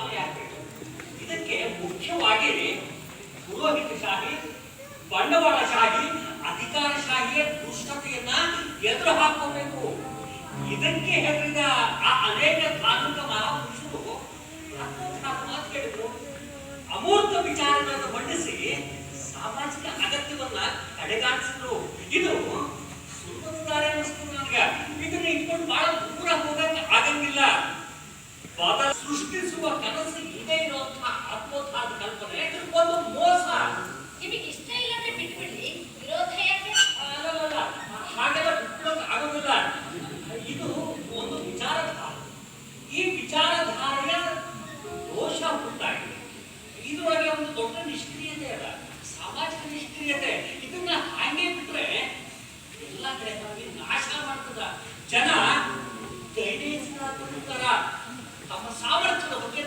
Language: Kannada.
ಸ್ಥಾಪನೆ ಆಗಬೇಕು ಇದಕ್ಕೆ ಮುಖ್ಯವಾಗಿ ಪುರೋಹಿತಶಾಹಿ ಬಂಡವಾಳಶಾಹಿ, ಅಧಿಕಾರಶಾಹಿಯ ದುಷ್ಟತೆಯನ್ನ ಎದುರು ಹಾಕೋಬೇಕು ಇದಕ್ಕೆ ಹೆದರಿದ ಆ ಅನೇಕ ಧಾರ್ಮಿಕ ಮಹಾಪುರುಷರು ಮಾತು ಕೇಳಿದ್ರು ಅಮೂರ್ತ ವಿಚಾರಗಳನ್ನು ಮಂಡಿಸಿ ಸಾಮಾಜಿಕ ಅಗತ್ಯವನ್ನ ತಡೆಗಾಣಿಸಿದ್ರು. ಇದು ಸುಲಭದಾರೆ ಅನಿಸ್ತು ನನಗೆ. ಇದನ್ನ ಇಟ್ಕೊಂಡು ಬಹಳ ದೊಡ್ಡ ನಿಷ್ಕ್ರಿಯತೆ ಅದ ಸಾಮಾಜಿಕ ನಿಷ್ಕ್ರಿಯತೆ. ಇದನ್ನ ಹಾಗೆ ಬಿಟ್ರೆ ಎಲ್ಲ ಕಡೆ ನಾಶ ಮಾಡ್ತದ. ಜನ ಧೈರ್ಯದಿಂದ ತಮ್ಮ ಸಾಮರ್ಥ್ಯದ ಬಗ್ಗೆ